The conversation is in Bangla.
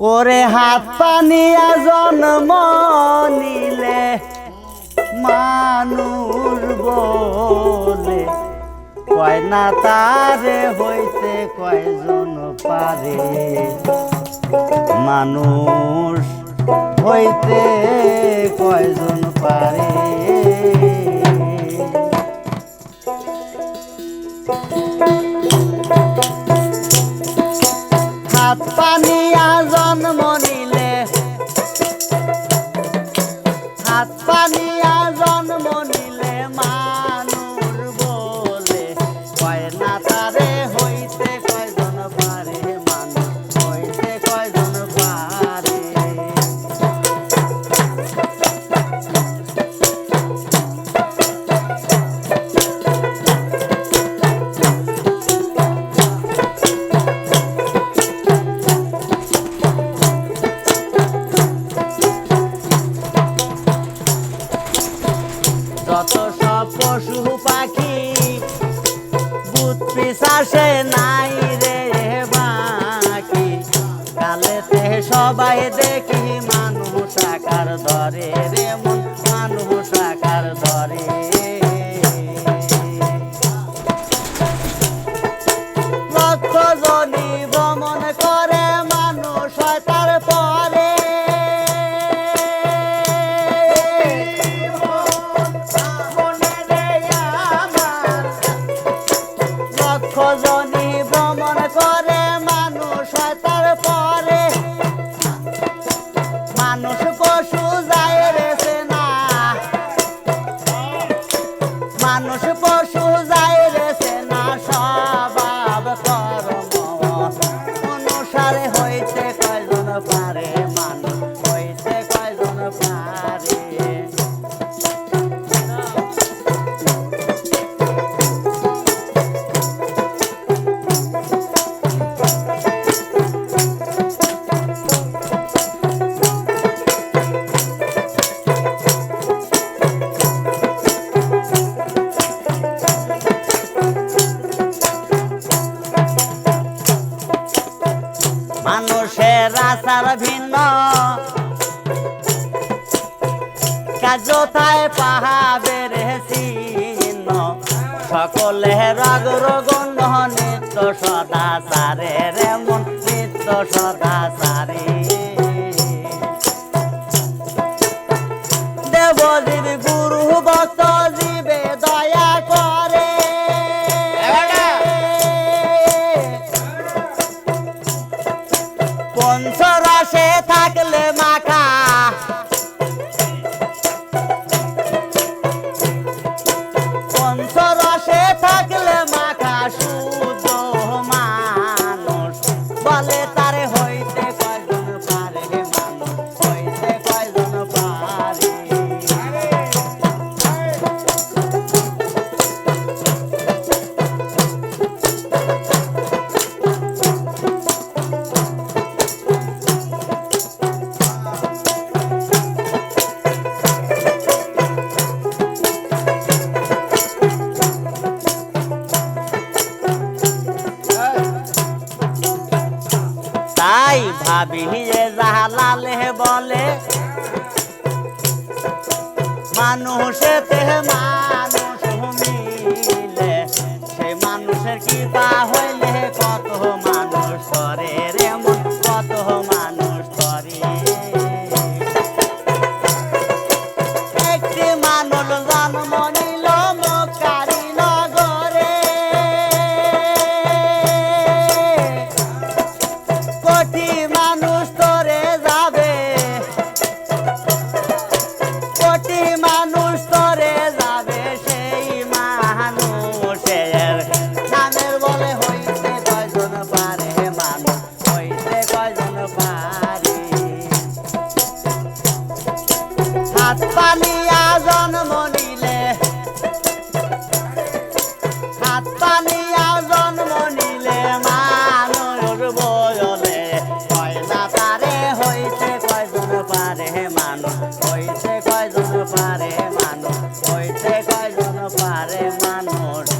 ওরে হাত পানিয়া জন্ম নিলে মানুষ বলে। কয় না তারে হইতে কয়জন পারে? মানুষ হইতে কয়জন পারে? যত সব পশু পাখি বুধ পিসাসে নাই রে বাকি। কালেতে সবাই দেখি মানুষ আকার ধরে রে মন, মানুষ আকার ধরে। মানুষ পশু যায় আচার ভিন্ন। কাজতায় পাহাবের চিহ্ন সকলে রাগ রগন নিত্য সদা সারে রে মন নিত্য সদা সারে। দেবদীর গুরু ভক্ত জীবে দয়া করে। পঞ্চরাশে থাকলে মাখা। পঞ্চরসে থাকলে বলে মানুষেতে মানুষ মিলে সে মানুষের কি পা হইলে কত মানুষ করে রে কত মানুষ করে। একটি মানুষ সাত পানিয়া জন্ম নিলে। সাত পানিয়া জন্ম নিলে মানুষ বয়লে। কয় না তারে হইতে কয়জন পারে মানুষ হইতে কয়জন পারে মানুষ হইতে কয়জন পারে মানুষ।